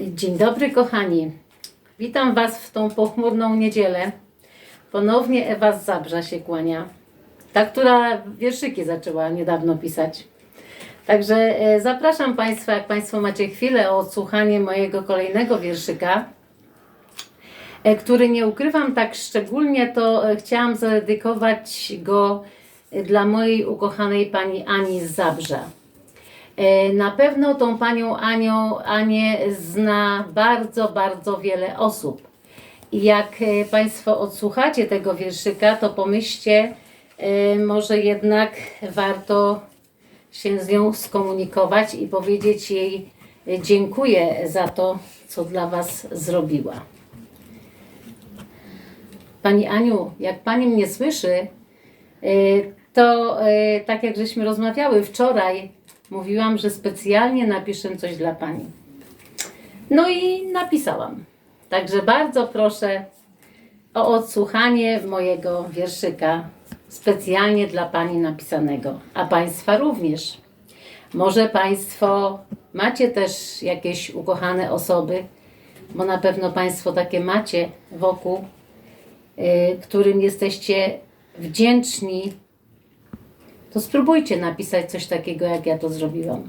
Dzień dobry, kochani. Witam Was w tą pochmurną niedzielę. Ponownie Ewa z Zabrza się kłania. Ta, która wierszyki zaczęła niedawno pisać. Także e, zapraszam Państwa, jak Państwo macie chwilę o odsłuchanie mojego kolejnego wierszyka, e, który nie ukrywam tak szczególnie, to e, chciałam zadedykować go dla mojej ukochanej pani Ani z Zabrza. E, Na pewno tą panią Anią, Anię zna bardzo, bardzo wiele osób. Jak e, Państwo odsłuchacie tego wierszyka, to pomyślcie, e, może jednak warto się z nią skomunikować i powiedzieć jej dziękuję za to, co dla Was zrobiła. Pani Aniu, jak Pani mnie słyszy, to tak jak żeśmy rozmawiały wczoraj, mówiłam, że specjalnie napiszę coś dla Pani. No i napisałam. Także bardzo proszę o odsłuchanie mojego wierszyka specjalnie dla Pani napisanego, a Państwa również. Może Państwo macie też jakieś ukochane osoby, bo na pewno Państwo takie macie wokół, y, którym jesteście wdzięczni, to spróbujcie napisać coś takiego, jak ja to zrobiłam.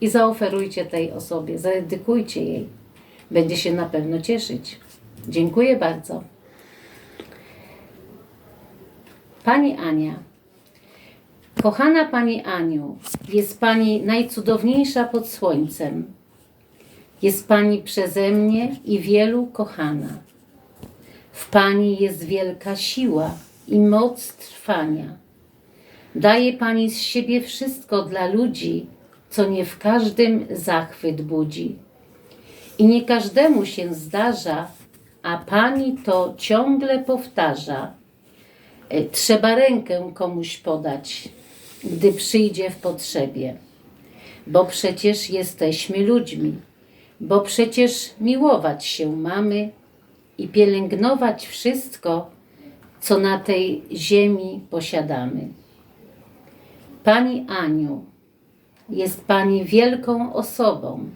I zaoferujcie tej osobie, zadedykujcie jej. Będzie się na pewno cieszyć. Dziękuję bardzo. Pani Ania. Kochana Pani Aniu, jest Pani najcudowniejsza pod słońcem. Jest Pani przeze mnie i wielu kochana. W Pani jest wielka siła i moc trwania. Daje Pani z siebie wszystko dla ludzi, co nie w każdym zachwyt budzi. I nie każdemu się zdarza, a Pani to ciągle powtarza. E, Trzeba rękę komuś podać, gdy przyjdzie w potrzebie. Bo przecież jesteśmy ludźmi, bo przecież miłować się mamy i pielęgnować wszystko, co na tej ziemi posiadamy. Pani Aniu, jest Pani wielką osobą,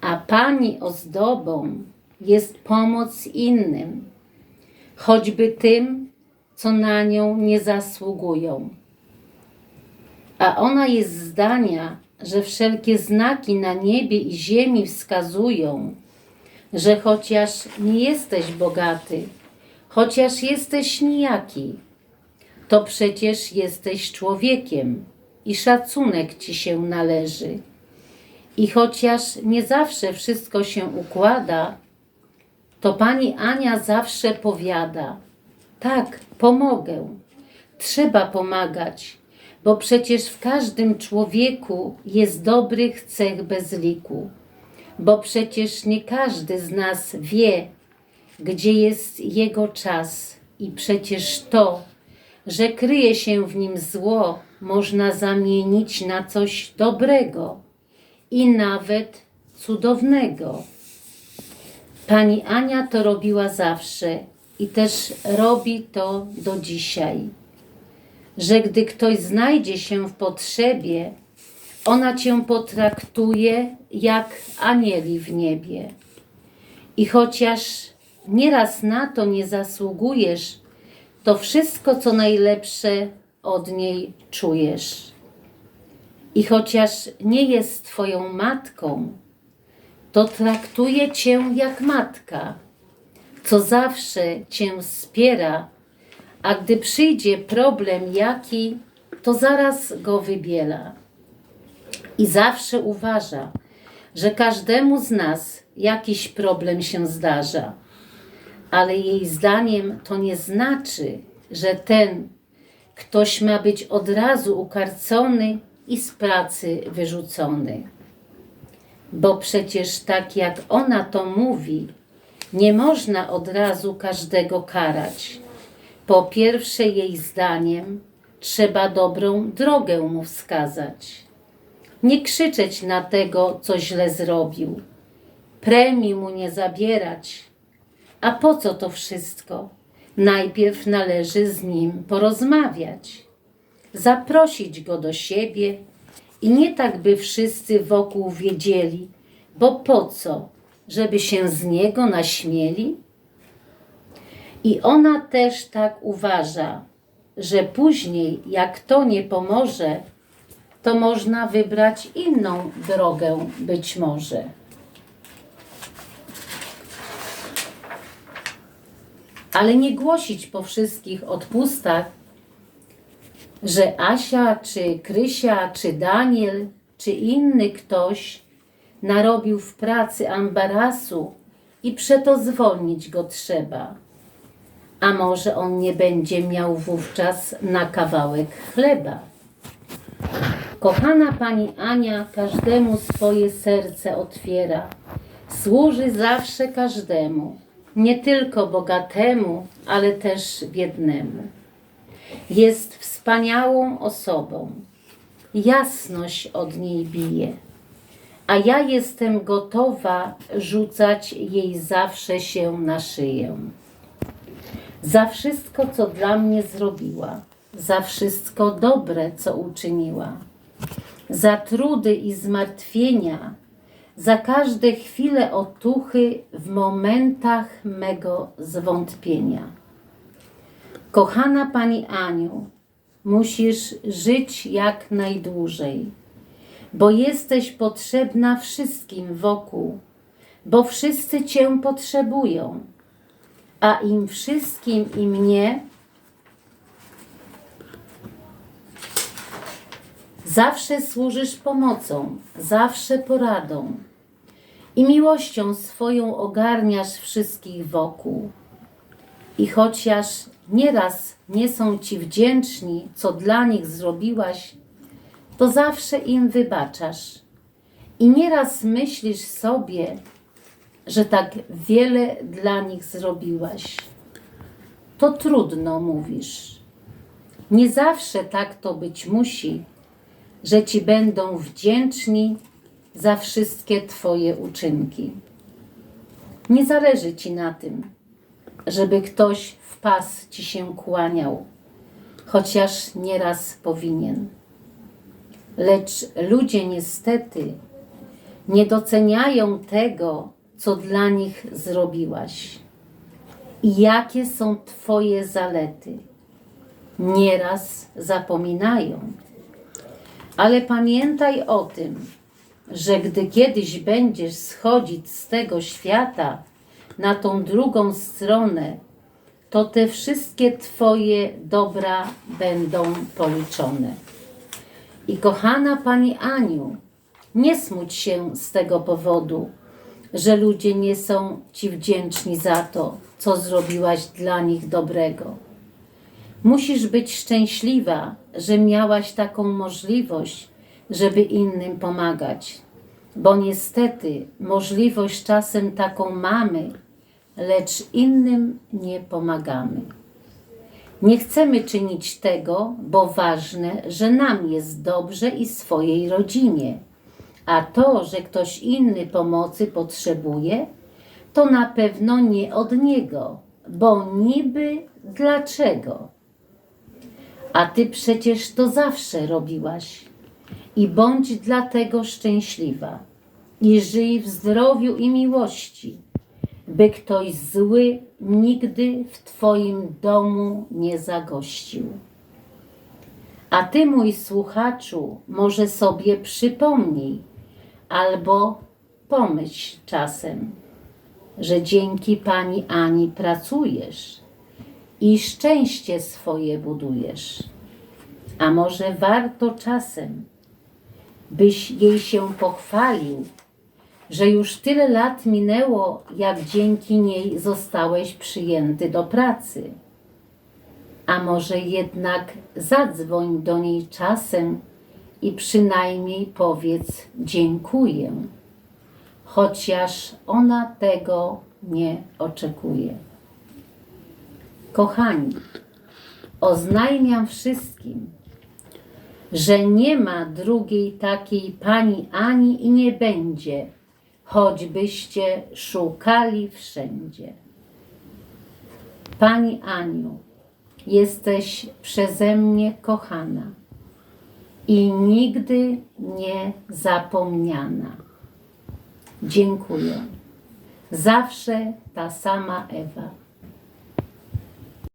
a Pani ozdobą jest pomoc innym, choćby tym, co na nią nie zasługują. A ona jest zdania, że wszelkie znaki na niebie i ziemi wskazują, że chociaż nie jesteś bogaty, chociaż jesteś nijaki, to przecież jesteś człowiekiem i szacunek ci się należy. I chociaż nie zawsze wszystko się układa, to pani Ania zawsze powiada: Tak, pomogę. Trzeba pomagać, bo przecież w każdym człowieku jest dobrych cech bez liku. Bo przecież nie każdy z nas wie, gdzie jest jego czas, i przecież to, że kryje się w nim zło, można zamienić na coś dobrego i nawet cudownego. Pani Ania to robiła zawsze i też robi to do dzisiaj. Że gdy ktoś znajdzie się w potrzebie, ona cię potraktuje jak anieli w niebie. I chociaż nieraz na to nie zasługujesz, to wszystko, co najlepsze od niej czujesz. I chociaż nie jest Twoją matką, to traktuje Cię jak matka, co zawsze Cię wspiera, a gdy przyjdzie problem jaki, to zaraz go wybiela. I zawsze uważa, że każdemu z nas jakiś problem się zdarza ale jej zdaniem to nie znaczy, że ten ktoś ma być od razu ukarcony i z pracy wyrzucony. Bo przecież tak jak ona to mówi, nie można od razu każdego karać. Po pierwsze, jej zdaniem, trzeba dobrą drogę mu wskazać. Nie krzyczeć na tego, co źle zrobił, premii mu nie zabierać, a po co to wszystko? Najpierw należy z nim porozmawiać, zaprosić go do siebie i nie tak, by wszyscy wokół wiedzieli, bo po co? Żeby się z niego naśmieli? I ona też tak uważa, że później, jak to nie pomoże, to można wybrać inną drogę być może. Ale nie głosić po wszystkich odpustach, że Asia, czy Krysia, czy Daniel, czy inny ktoś narobił w pracy ambarasu i przeto zwolnić go trzeba. A może on nie będzie miał wówczas na kawałek chleba? Kochana pani Ania każdemu swoje serce otwiera. Służy zawsze każdemu, nie tylko bogatemu, ale też biednemu. Jest wspaniałą osobą. Jasność od niej bije. A ja jestem gotowa rzucać jej zawsze się na szyję. Za wszystko, co dla mnie zrobiła, za wszystko dobre, co uczyniła, za trudy i zmartwienia, za każde chwile otuchy w momentach mego zwątpienia. Kochana Pani Aniu, musisz żyć jak najdłużej, bo jesteś potrzebna wszystkim wokół, bo wszyscy Cię potrzebują, a im wszystkim i mnie zawsze służysz pomocą, zawsze poradą i miłością swoją ogarniasz wszystkich wokół. I chociaż nieraz nie są ci wdzięczni, co dla nich zrobiłaś, to zawsze im wybaczasz. I nieraz myślisz sobie, że tak wiele dla nich zrobiłaś. To trudno mówisz. Nie zawsze tak to być musi, że ci będą wdzięczni za wszystkie Twoje uczynki. Nie zależy ci na tym, żeby ktoś w pas ci się kłaniał, chociaż nieraz powinien. Lecz ludzie niestety nie doceniają tego, co dla nich zrobiłaś i jakie są Twoje zalety. Nieraz zapominają. Ale pamiętaj o tym, że gdy kiedyś będziesz schodzić z tego świata na tą drugą stronę, to te wszystkie Twoje dobra będą policzone. I kochana Pani Aniu, nie smuć się z tego powodu, że ludzie nie są Ci wdzięczni za to, co zrobiłaś dla nich dobrego. Musisz być szczęśliwa, że miałaś taką możliwość, żeby innym pomagać, bo niestety możliwość czasem taką mamy, lecz innym nie pomagamy. Nie chcemy czynić tego, bo ważne, że nam jest dobrze i swojej rodzinie. A to, że ktoś inny pomocy potrzebuje, to na pewno nie od niego, bo niby dlaczego? A ty przecież to zawsze robiłaś. I bądź dlatego szczęśliwa. I żyj w zdrowiu i miłości, by ktoś zły nigdy w Twoim domu nie zagościł. A Ty, mój słuchaczu, może sobie przypomnij albo pomyśl czasem, że dzięki Pani Ani pracujesz i szczęście swoje budujesz. A może warto czasem, byś jej się pochwalił, że już tyle lat minęło, jak dzięki niej zostałeś przyjęty do pracy. A może jednak zadzwoń do niej czasem i przynajmniej powiedz dziękuję, chociaż ona tego nie oczekuje. Kochani, oznajmiam wszystkim, że nie ma drugiej takiej pani ani i nie będzie, choćbyście szukali wszędzie. Pani Aniu, jesteś przeze mnie kochana i nigdy nie zapomniana. Dziękuję. Zawsze ta sama Ewa.